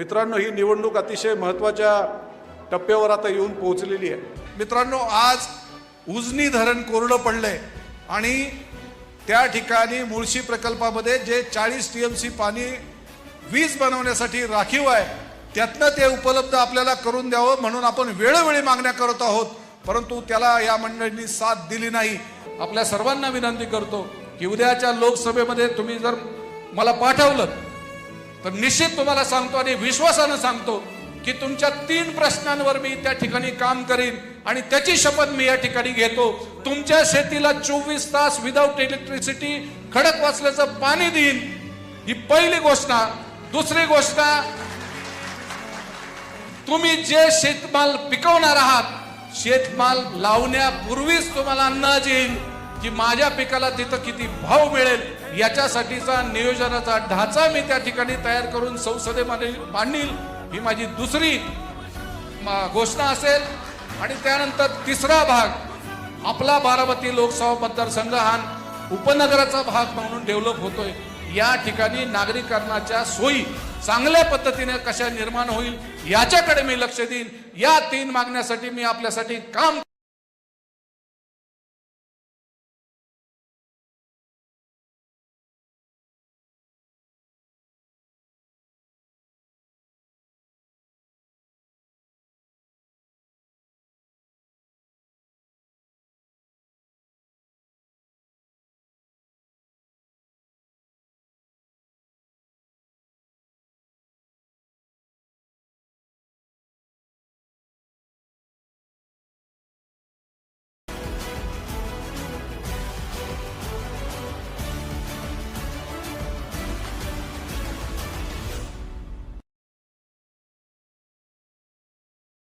मित्रांनो ही निवडणूक अतिशय महत्त्वाच्या टप्प्यावर आता येऊन पोहोचलेली आहे. मित्रांनो आज उजनी धरण कोरडं पडलंय आणि त्या ठिकाणी मुळशी प्रकल्पामध्ये जे चाळीस टी एम सी पाणी वीज बनवण्यासाठी राखीव आहे त्यातनं ते उपलब्ध आपल्याला करून द्यावं म्हणून आपण वेळोवेळी मागण्या करत आहोत. परंतु त्याला या मंडळींनी साथ दिली नाही. आपल्या सर्वांना विनंती करतो की उद्याच्या लोकसभेमध्ये तुम्ही जर मला पाठवलं तर निश्चित तुम्हाला सांगतो आणि विश्वासानं सांगतो की तुमच्या तीन प्रश्नांवर मी त्या ठिकाणी काम करीन आणि त्याची शपथ मी या ठिकाणी घेतो. तुमच्या शेतीला चोवीस तास विदाऊट इलेक्ट्रिसिटी खडक वाचल्याचं पाणी देईन. ही पहिली घोषणा. दुसरी घोषणा तुम्ही जे शेतमाल पिकवणार आहात शेतमाल लावण्यापूर्वीच तुम्हाला अंदाज येईल. की माझ्या पिकाला तिथं किती भाव मिळेल याच्यासाठीचा नियोजनाचा ढाचा मी त्या ठिकाणी तयार करून संसदेमध्ये मांडील. ही माझी दुसरी म- घोषणा असेल. आणि त्यानंतर तिसरा भाग आपला बारामती लोकसभा मतदारसंघ हा उपनगराचा भाग म्हणून डेव्हलप होतोय. या ठिकाणी नागरीकरणाच्या सोयी चांगल्या पद्धतीने कशा निर्माण होईल याच्याकडे मी लक्ष देईन. या तीन मागण्यासाठी मी आपल्यासाठी काम